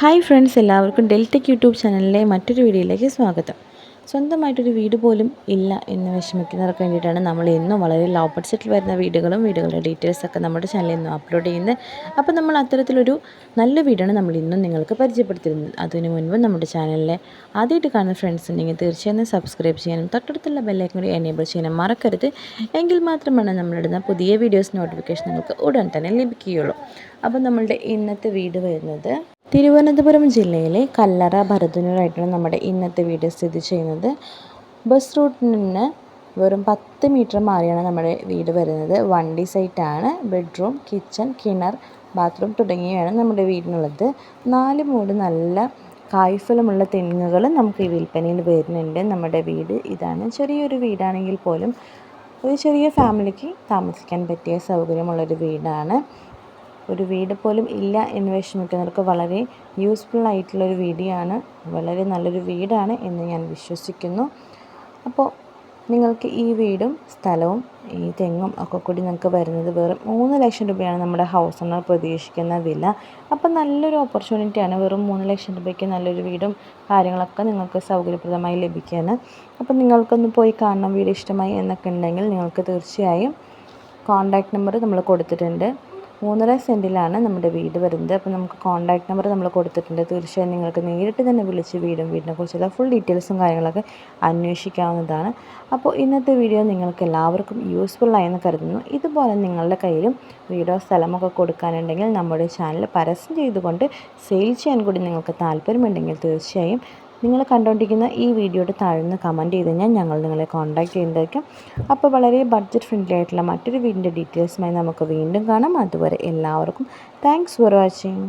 Hi friends എല്ലാവർക്കും ഡെൽറ്റക് YouTube ചാനലിലെ മറ്റൊരു വീഡിയോയിലേക്ക് സ്വാഗതം. സ്വന്തമായിട്ടൊരു വീട് പോലും ഇല്ല എന്ന് വിഷമിക്കുന്നവർക്ക് വേണ്ടിയിട്ടാണ് നമ്മൾ ഇന്നും വളരെ ലോ ബഡ്ജറ്റിൽ വരുന്ന വീടുകളും വീടുകളുടെ ഡീറ്റെയിൽസൊക്കെ നമ്മുടെ ചാനലിൽ ഇന്നും അപ്ലോഡ് ചെയ്യുന്നത്. അപ്പോൾ നമ്മൾ അത്തരത്തിലൊരു നല്ല വീടാണ് നമ്മൾ ഇന്നും നിങ്ങൾക്ക് പരിചയപ്പെടുത്തിയിരുന്നത്. അതിനു മുൻപ് നമ്മുടെ ചാനലിലെ ആദ്യമായിട്ട് കാണുന്ന ഫ്രണ്ട്സ് ഉണ്ടെങ്കിൽ തീർച്ചയായും സബ്സ്ക്രൈബ് ചെയ്യാനും തൊട്ടടുത്തുള്ള ബെല്ലൈക്കൻ കൂടി എനേബിൾ ചെയ്യാനും മറക്കരുത്. എങ്കിൽ മാത്രമാണ് നമ്മളിടുന്ന പുതിയ വീഡിയോസ് നോട്ടിഫിക്കേഷൻ നിങ്ങൾക്ക് ഉടൻ തന്നെ ലഭിക്കുകയുള്ളൂ. അപ്പോൾ നമ്മളുടെ ഇന്നത്തെ വീട് വരുന്നത് തിരുവനന്തപുരം ജില്ലയിലെ കല്ലറ ഭരതനൂരായിട്ടാണ് നമ്മുടെ ഇന്നത്തെ വീട് സ്ഥിതി ചെയ്യുന്നത്. ബസ് റൂട്ടിൽ നിന്ന് വെറും പത്ത് മീറ്റർ മാറിയാണ് നമ്മുടെ വീട് വരുന്നത്. വണ്ടി സൈറ്റാണ് ബെഡ്റൂം കിച്ചൺ കിണർ ബാത്റൂം തുടങ്ങിയവയാണ് നമ്മുടെ വീടിനുള്ളത്. നാല് മൂട് നല്ല കായ്ഫലമുള്ള തെങ്ങുകൾ നമുക്ക് ഈ വിൽപ്പനയിൽ വരുന്നുണ്ട്. നമ്മുടെ വീട് ഇതാണ്. ചെറിയൊരു വീടാണെങ്കിൽ പോലും ഒരു ചെറിയ ഫാമിലിക്ക് താമസിക്കാൻ പറ്റിയ സൗകര്യമുള്ളൊരു വീടാണ്. ഒരു വീട് പോലും ഇല്ല എന്ന് വിഷമിക്കുന്നവർക്ക് വളരെ യൂസ്ഫുൾ ആയിട്ടുള്ളൊരു വീഡിയോ ആണ് വളരെ നല്ലൊരു വീടാണ് എന്ന് ഞാൻ വിശ്വസിക്കുന്നു. അപ്പോൾ നിങ്ങൾക്ക് ഈ വീടും സ്ഥലവും ഈ തെങ്ങും ഒക്കെ കൂടി നിങ്ങൾക്ക് വരുന്നത് വെറും മൂന്ന് ലക്ഷം രൂപയാണ് നമ്മുടെ ഹൗസ് ഓണർ പ്രതീക്ഷിക്കുന്ന വില. അപ്പോൾ നല്ലൊരു ഓപ്പർച്യൂണിറ്റിയാണ് വെറും മൂന്ന് ലക്ഷം രൂപയ്ക്ക് നല്ലൊരു വീടും കാര്യങ്ങളൊക്കെ നിങ്ങൾക്ക് സൗകര്യപ്രദമായി ലഭിക്കുകയാണ് അപ്പോൾ നിങ്ങൾക്കൊന്ന് പോയി കാണണം വീട് ഇഷ്ടമായി എന്നൊക്കെ ഉണ്ടെങ്കിൽ നിങ്ങൾക്ക് തീർച്ചയായും കോൺടാക്റ്റ് നമ്പർ നമ്മൾ കൊടുത്തിട്ടുണ്ട്. മൂന്നര സെന്റിലാണ് നമ്മുടെ വീട് വരുന്നത്. അപ്പോൾ നമുക്ക് കോൺടാക്ട് നമ്പർ നമ്മൾ കൊടുത്തിട്ടുണ്ട്. തീർച്ചയായും നിങ്ങൾക്ക് നേരിട്ട് തന്നെ വിളിച്ച് വീടും വീടിനെ കുറിച്ചുള്ള ഫുൾ ഡീറ്റെയിൽസും കാര്യങ്ങളൊക്കെ അന്വേഷിക്കാവുന്നതാണ്. അപ്പോൾ ഇന്നത്തെ വീഡിയോ നിങ്ങൾക്ക് എല്ലാവർക്കും യൂസ്ഫുള്ളായെന്ന് കരുതുന്നു. ഇതുപോലെ നിങ്ങളുടെ കയ്യിലും വീടോ സ്ഥലമൊക്കെ കൊടുക്കാനുണ്ടെങ്കിൽ നമ്മുടെ ചാനൽ പരസ്യം ചെയ്തുകൊണ്ട് സെയിൽ ചെയ്യാൻ കൂടി നിങ്ങൾക്ക് താല്പര്യമുണ്ടെങ്കിൽ തീർച്ചയായും നിങ്ങൾ കണ്ടുകൊണ്ടിരിക്കുന്ന ഈ വീഡിയോയുടെ താഴ്ന്ന് കമന്റ് ചെയ്ത് കഴിഞ്ഞാൽ ഞങ്ങൾ നിങ്ങളെ കോൺടാക്റ്റ് ചെയ്യുന്നതായിരിക്കും. അപ്പോൾ വളരെ ബഡ്ജറ്റ് ഫ്രണ്ട്ലി ആയിട്ടുള്ള മറ്റൊരു വീടിന്റെ ഡീറ്റെയിൽസുമായി നമുക്ക് വീണ്ടും കാണാം. അതുവരെ എല്ലാവർക്കും താങ്ക്സ് ഫോർ വാച്ചിങ്